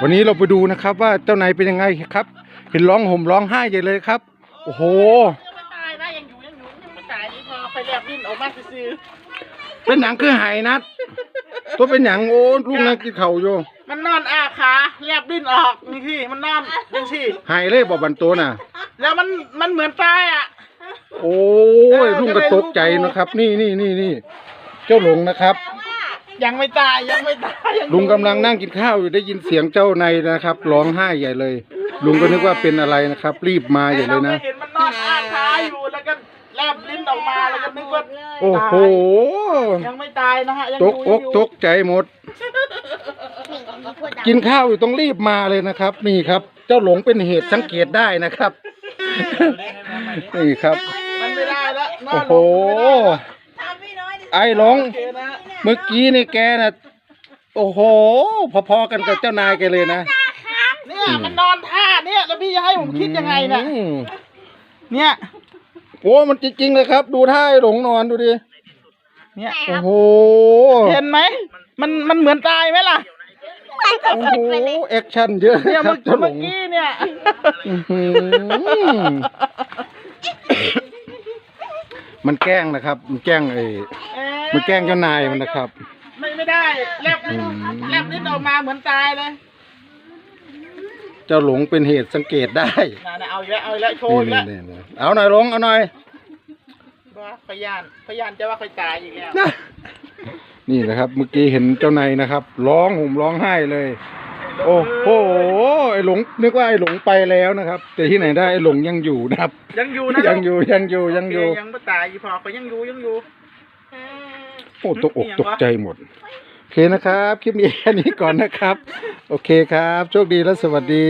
วันนี้เราไปดูนะครับว่าเจ้านายเป็นยังไงครับเห็นร้องห่มร้องไห้ใหญ่เลยครับ โอ้โหยังไม่ตายนะยังอยู่ยังอยู่ยังไม่ตายนี่พอไฟแลบดิ้นออกมาซื้อเป็นหนังคือหายนัด ตัวเป็นหนังโอ้ลูกนักกินเข่าวอยู่ๆมันนอนอ้าขาแลบดิ้นออกนี่ที่มันนอนยังสิหายเลยบอกบันตัวน่ะ แล้วมันมันเหมือนตายอะ โอ้ยลุงก็ตกใจนะครับ นี่นี่นี่นี่เจ้าหลงนะครับ ยังไม่ตายยังไม่ตายยังอยู่ลุงกำลังนั่งกินข้าวอยู่ได้ยินเสียงเจ้านายนะครับร้องไห้ใหญ่เลย ลุงก็นึกว่าเป็นอะไรนะครับ รีบมาใหญ่เลยนะ ราไม่เห็นมันนอนอ้าขาอยู่แล้วก็แลบลิ้นออกมาแล้วก็นึกว่าโอ้โหยังไม่ตายนะฮะยังตอกยู่อกตกใจหมด กินข้าวอยู่ต้องรีบมาเลยนะครับ นี่ครับ เจ้าหลงเป็นเหตุสังเกตได้นะครับ นี่ครับ มันไม่ได้แล้วนอโอ้นโหลงไม่ได้ไอ้หลง โอเคนะ เมื่อกี้นี่แกน่ะโอ้โห พอๆกันกับเจ้านายแกเลยนะ เนี่ยมันนอนท่าเนี่ยแล้วพี่จะให้ผมคิดยังไงเนี่ยอืมเนี่ย โอ้มันจริงๆเลยครับ ดูท่าไอ้หลงนอนดูดิเนี่ย โอ้โหเห็นไหมมันมันเหมือนตายไหมล่ะ โอ้โหแอคชั่นเยอะเนี่ยครัเมื่บเจ้าหลองกี้เนี่ย อื้อหือมันแกล้งนะครับ มันแกล้งไอ้เอ๊ะ มันแกล้งเจ้านายมันนะครับ ไม่ไม่ได้แลบลิ้นอืม แลบลิ้นออกมาเหมือนตายเลยเจ้าหลงเป็นเหตุสังเกตได้น่ะๆเอาอีกแล้วเอาอีกแล้วโชว์นี่อีกนี่แล้วนี่นี่เอาหน่อยหลงเอาหน่อยว่าพยานพยานจะว่าเคยตายอีกแล้วนะนี่นะครับ เมื่อกี้เห็นเจ้านายนะครับ ร้องห่มร้องไห้เลย โอ้โหไอ้หลงนึกว่าไอ้หลงไปแล้วนะครับ แต่ที่ไหนได้ไอ้หลงยังอยู่นะครับ ยังอยู่นะยังอยู่ยังอยู่ยังอยู่ โเคยังไม่ตายอีพอเขายังอยู่ยังอยู่ โอ้ตกอกตกใจหมด โอเคนะครับ คลิปนี้แค่นี้ก่อนนะครับ โอเคครับ โชคดีและสวัสดี